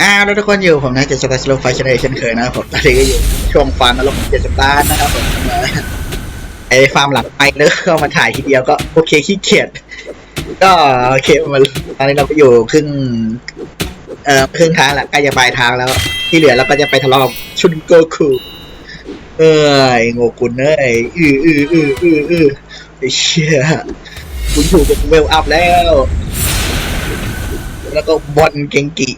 อ้าวแล้วทุกคนอยู่ผมนะเจสตาสโลไฟชนเช่นเคยนะครับผมตอนนี้ก็อยู่ช่วงฟาร์มนรกเจสตานะครับผมไอฟาร์มหลังไปเลิกเข้ามาถ่ายทีเดียวก็โอเคขี้เกียจก็โอเคมาตอนนี้เราก็อยู่ครึ่งเอ่อครึ่งทางละใกล้จะปลายทางแล้ว ที่เหลือเราก็จะไปทะเลาะชุนโกคุเอ้ยโงกุนเอ้ยอืออืออืออืออือไอเชี่ยคุณถูกกับเวลอัพแล้ว แล้วก็บอลเกงกิ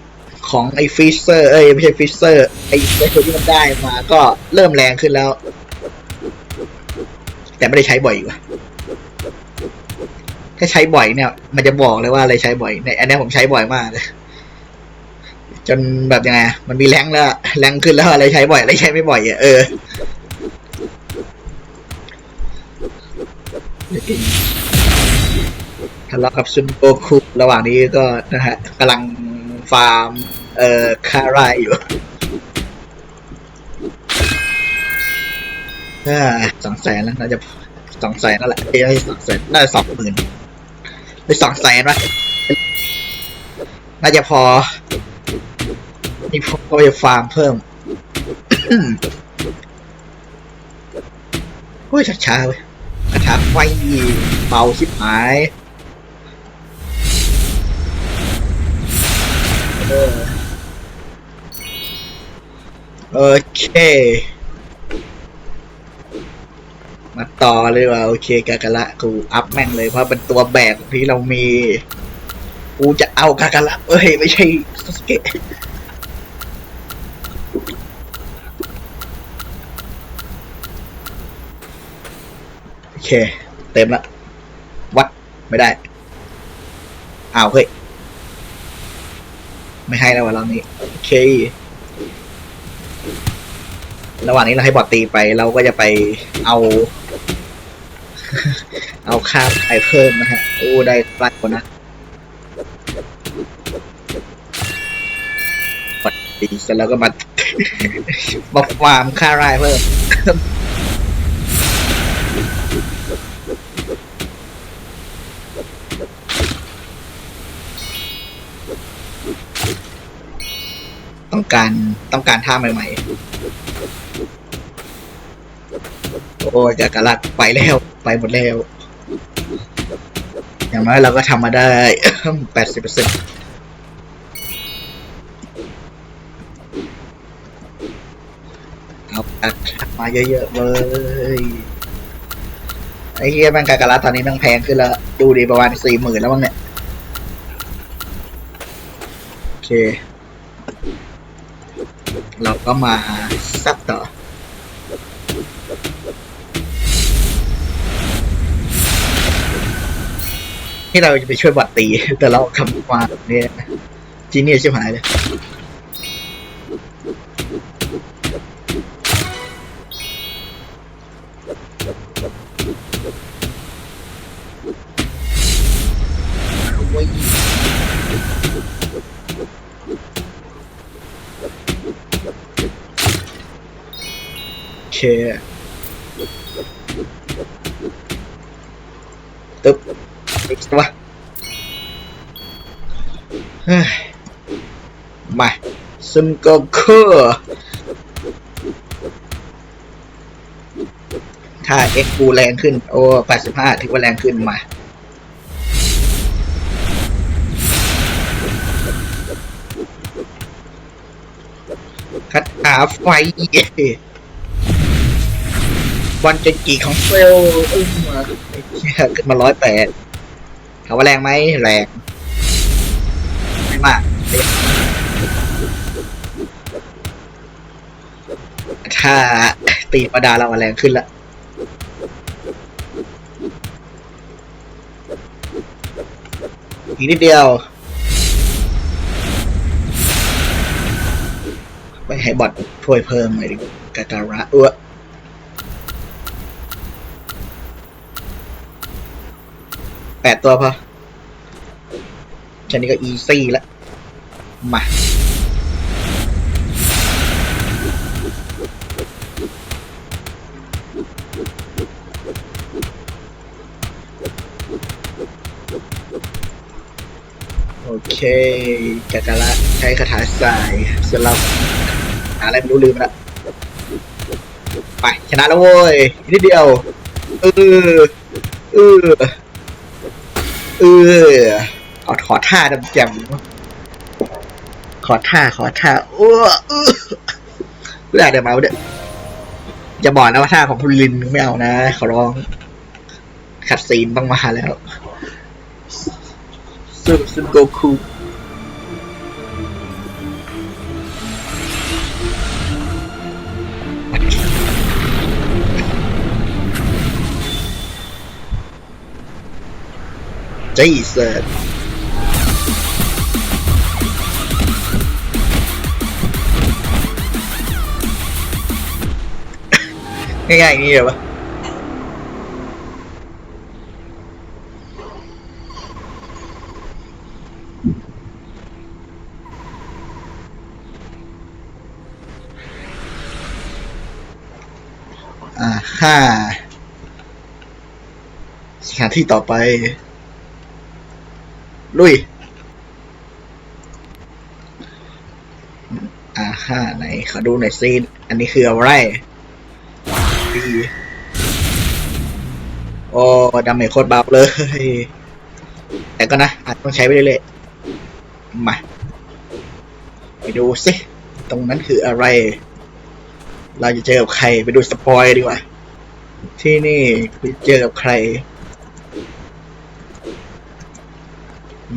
ของไอ้ฟิชเซอร์ เอ้ยไม่ใช่ฟิชเซอร์ ไอ้ไอ้ตัวที่มันได้มาก็เริ่มแรงขึ้นแล้ว แต่ไม่ได้ใช้บ่อยว่ถ้าใช้บ่อยเนี่ย มันจะบอกเลยว่าอะไรใช้บ่อยในอันนี้ผมใช้บ่อยมากเลยจนแบบยังไงมันมีแรงแล้วแรงขึ้นแล้วอะไรใช้บ่อยอะไรใช้ไม่บ่อยอะเออทะเลาะกับซุนโกคุระหว่างนี้ก็นะฮะกำลังฟาร์ม เอ่อคาร่าอยู่อ่าสองแสนแล้วน่าจะสองแสนนั่นแหละเอ้ยสองแสนน่าจะสองหมื่นหรือสองแสนวะน่าจะพอนี่ผมก็จะฟาร์มเพิ่มเฮ้ยช้าๆเว้ยกระถางไฟเบาชิบหายเออ โอเค มาต่อเลยว่าโอเคกากะละกูอัพแม่งเลยเพราะเป็นตัวแบกที่เรามี กูจะเอากากะละเอ้ยไม่ใช่สเกะโอเค เต็มละวัดไม่ได้อ้าวเฮ้ย ไม่ให้แล้ววันรอบนี้ โอเค ระหว่างนี้เราให้บอทตีไปเราก็จะไปเอา เอาค่าไอเพิ่มนะฮะโอ้ได้ไล่คนนะบอทตีเสร็จแล้วก็มามาฟาร์มค่าไร่เพิ่มต้องการต้องการท่าใหม่ ๆ โอ้ยจากกะลักไปแล้วไปหมดแล้ว อย่างน้อยเราก็ทำมาได้แปดสิบเปอร์เซ็นต์เอาอัดมาเยอะๆเลยไอ้เหี้ยแม่งกากะลัตอนนี้แม่งแพงขึ้นแล้ว ดูดีประมาณสี่หมื่นแล้วมั้งเนี่ย โอเค เราก็มาซับต่อ ที่เราจะไปช่วยบัตตี แต่เราคำมาแบบนี้จีเนียชิบหายเลยโอ้ยโอเคตึ๊บ อีกวเฮ้ยมาซึมก็คือถ้าเอ็กกูแรงขึ้น โอ้แปดสิบห้าถือว่าแรงขึ้นมา คัดอาไฟบอลจนกี่ของเซลอึ้งมาขึ้นมาร้อยแปดามว่าแรงไหมแรงไม่มากถ้าตีประดาเราอะแรงขึ้นละอีกนิดเดียวไปให้บอทช่วยเพิ่มหน่อยดิกาการะเออ แปดตัวพอแค่นี้ก็อีซี่แล้วมา โอเคกากาละใช้คาถาสายส่วนเราหาอะไรไม่รู้ลืมละไป ชนะแล้วโว้ยนิดเดียวเออเออ เออเอาขอท่าดำแจมขอท่าขอท่าโอ้เออเพื่อเดี๋ยวมาเดี๋ยวอย่าบอกนะว่าท่าของคุณลินไม่เอานะขอร้องขัดซีนต้องมาแล้วซึมซึมโกคู จีเซิร์ง่ายๆอย่างนี้เหรอวะอ่าห้าสถานที่ต่อไป ลุย อ่าห้าไหนขอดูหน่อยซิอันนี้คืออะไรดีโอ้ดาเมจโคตรเบาเลย แต่ก็นะอาจต้องใช้ไปเรื่อยๆ มา ไปดูสิ ตรงนั้นคืออะไร เราจะเจอกับใคร ไปดูสปอยดีกว่า ที่นี่ไปเจอกับใคร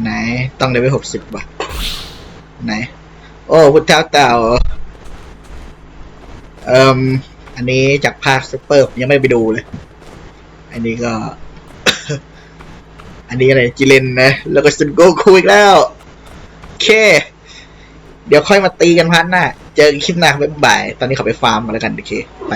ไหน ต้องเลเวลหกสิบว่ะ ไหน โอ้พุทธเจ้าเต่าเอ่มอันนี้จากภาคซูเปอร์ผมยังไม่ไปดูเลย อันนี้ก็ อันนี้อะไรจิเลนนะ แล้วก็ซุนโกคูอีกแล้ว โอเค เดี๋ยวค่อยมาตีกันพันหน้า เจอคลิปหน้าบ๊ายบาย ตอนนี้ขอไปฟาร์มกันแล้วกัน โอเค ไป